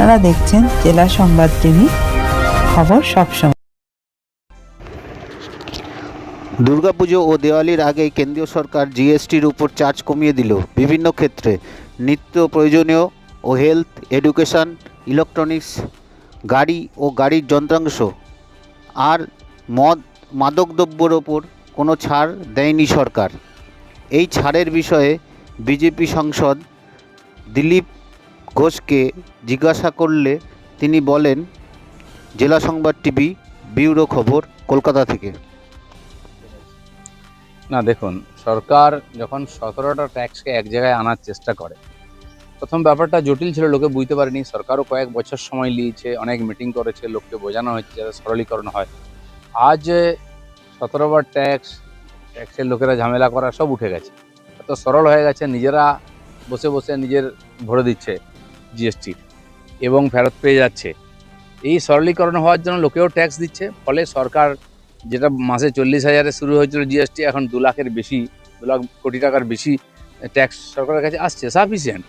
আপনারা দেখছেন জেলা সংবাদ টিভি খবর সবসময় দুর্গাপুজো ও দেওয়ালির আগে কেন্দ্রীয় সরকার জিএসটির উপর চার্জ কমিয়ে দিল বিভিন্ন ক্ষেত্রে। নিত্য প্রয়োজনীয় ও হেলথ, এডুকেশন, ইলেকট্রনিক্স, গাড়ি ও গাড়ির যন্ত্রাংশ। আর মদ, মাদকদ্রব্যর ওপর কোনো ছাড় দেয়নি সরকার। এই ছাড়ের বিষয়ে বিজেপি সাংসদ দিলীপ ঘোষকে জিজ্ঞাসা করলে তিনি বলেন, জেলা সংবাদ টিভি, ব্যুরো খবর, কলকাতা থেকে। না, দেখুন, সরকার যখন সতেরোটা ট্যাক্সকে এক জায়গায় আনার চেষ্টা করে, প্রথম ব্যাপারটা জটিল ছিল, লোকে বুঝতে পারেনি। সরকারও কয়েক বছর সময় নিয়েছে, অনেক মিটিং করেছে, লোককে বোঝানো হচ্ছে যাতে সরলীকরণ হয়। আজ সতেরোবার ট্যাক্স, ট্যাক্সের লোকেরা ঝামেলা করা সব উঠে গেছে। এত সরল হয়ে গেছে, নিজেরা বসে বসে নিজের ভরে দিচ্ছে। জিএসটি এবং ফেরত পেয়ে যাচ্ছে। এই সরলীকরণ হওয়ার জন্য লোকেও ট্যাক্স দিচ্ছে, ফলে সরকার যেটা মাসে চল্লিশ হাজারে শুরু হয়েছিল জিএসটি এখন দু লাখের বেশি, দু লাখ কোটি টাকার বেশি ট্যাক্স সরকারের কাছে আসছে সাফিসিয়েন্ট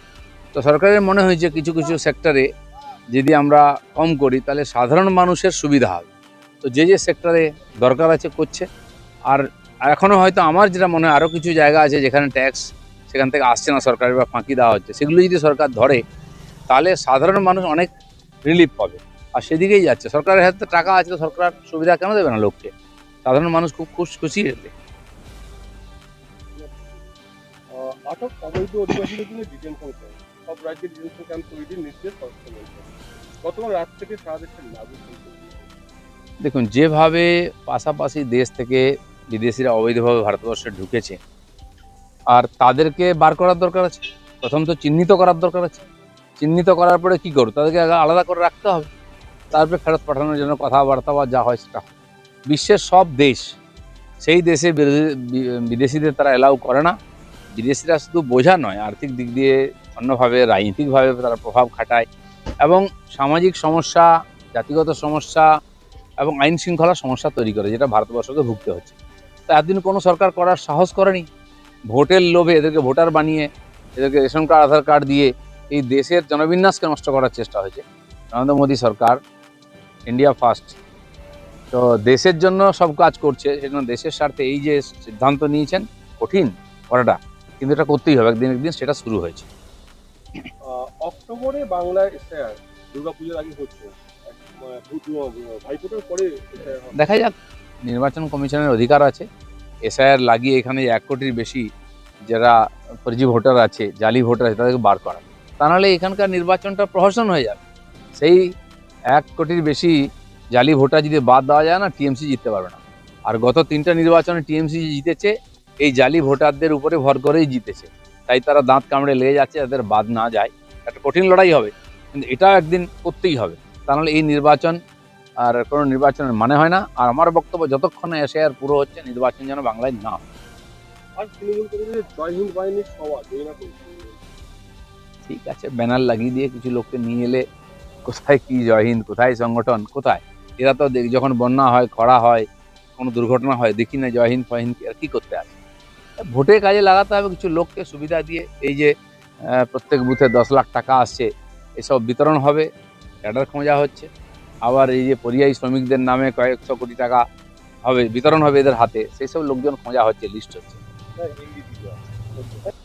তো সরকারের মনে হয়েছে কিছু কিছু সেক্টরে যদি আমরা কম করি, তাহলে সাধারণ মানুষের সুবিধা হবে। তো যে যে সেক্টরে দরকার আছে করছে। আর এখনও হয়তো আমার যেটা মনে হয় আরও কিছু জায়গা আছে যেখানে ট্যাক্স সেখান থেকে আসছে না সরকারের বা ফাঁকি দেওয়া হচ্ছে। সেগুলো যদি সরকার ধরে তাহলে সাধারণ মানুষ অনেক রিলিফ পাবে। আর সেদিকেই যাচ্ছে। সরকারের হাতে টাকা আছে তো সরকার সুবিধা কেন দেবে না লোককে? সাধারণ মানুষ খুব খুশ খুশি এতে। আটক অবৈধ অধিবাসীদের জন্য ডিটেনশন ক্যাম্প সব রাজ্যে ডিটেনশন ক্যাম্প তৈরির নির্দেশ স্বরাষ্ট্র গতকাল রাত থেকে সারা দেশের লাগু দেখুন যেভাবে পাশাপাশি দেশ থেকে বিদেশিরা অবৈধভাবে ভারতবর্ষে ঢুকেছে আর তাদেরকে বার করার দরকার আছে প্রথম তো চিহ্নিত করার দরকার আছে চিহ্নিত করার পরে কি করব? তাদেরকে আলাদা করে রাখতে হবে। তারপরে ফেরত পাঠানোর জন্য কথাবার্তা বা যা হয় সেটা। বিশ্বের সব দেশ, সেই দেশে বিদেশি- বিদেশিদের তারা এলাউ করে না। বিদেশিরা শুধু বোঝা নয়, আর্থিক দিক দিয়ে অন্যভাবে, রাজনীতিকভাবে তারা প্রভাব খাটায় এবং সামাজিক সমস্যা, জাতিগত সমস্যা এবং আইন শৃঙ্খলা সমস্যা তৈরি করে, যেটা ভারতবর্ষকে ভুগতে হচ্ছে। তো এতদিন কোনো সরকার করার সাহস করেনি। ভোটের লোভে এদেরকে ভোটার বানিয়ে, এদেরকে রেশন কার্ড, আধার কার্ড দিয়ে এই দেশের জনবিন্যাসকে নষ্ট করার চেষ্টা হয়েছে। নরেন্দ্র মোদী সরকার ইন্ডিয়া ফার্স্ট তো দেশের জন্য সব কাজ করছে সেজন্য দেশের স্বার্থে এই যে সিদ্ধান্ত নিয়েছেন কঠিন করাটা কিন্তু এটা করতেই হবে। একদিন একদিন সেটা শুরু হয়েছে। অক্টোবরে বাংলায় দুর্গাপুজোর আগে হচ্ছে। দেখা যাক নির্বাচন কমিশনের অধিকার আছে। এসআইআর লাগিয়ে এখানে এক কোটির বেশি যারা ফর্জি ভোটার আছে জালি ভোটার আছে তাদেরকে বার করা। তা নাহলে এখানকার নির্বাচনটা প্রহসন হয়ে যাবে। সেই এক কোটির বেশি জালি ভোটার যদি বাদ দেওয়া যায় না, টিএমসি জিততে পারবে না। আর গত তিনটা নির্বাচনে টিএমসি জিতেছে, এই জালি ভোটারদের উপরে ভর করেই জিতেছে। তাই তারা দাঁত কামড়ে লেগে যাচ্ছে, যাদের বাদ না যায়। একটা কঠিন লড়াই হবে, কিন্তু এটাও একদিন করতেই হবে। তা নাহলে এই নির্বাচন আর কোনো নির্বাচনের মানে হয় না। আর আমার বক্তব্য যতক্ষণে এসে আর পুরো হচ্ছে, নির্বাচন যেন বাংলায় না হয়। তৃণমূল কংগ্রেসের জয় হিন্দ বাহিনীর ঠিক আছে, ব্যানার লাগিয়ে দিয়ে কিছু লোককে নিয়ে এলে কোথায় কি জয় হিন্দ, কোথায় সংগঠন, কোথায়? এরা তো দেখ- যখন বন্যা হয়, খরা হয়, কোনো দুর্ঘটনা হয়, দেখি না জয় হিন্দ, ফয় হিন্দ কি করতে আসে ভোটে কাজে লাগাতে হবে কিছু লোককে সুবিধা দিয়ে, এই যে প্রত্যেক বুথে দশ লাখ টাকা আসছে, এসব বিতরণ হবে ক্যাডার খোঁজা হচ্ছে, আবার এই যে পরিযায়ী শ্রমিকদের নামে কয়েকশো কোটি টাকা হবে, বিতরণ হবে এদের হাতে, সেই সব লোকজন খোঁজা হচ্ছে লিস্ট হচ্ছে। ইংরেজি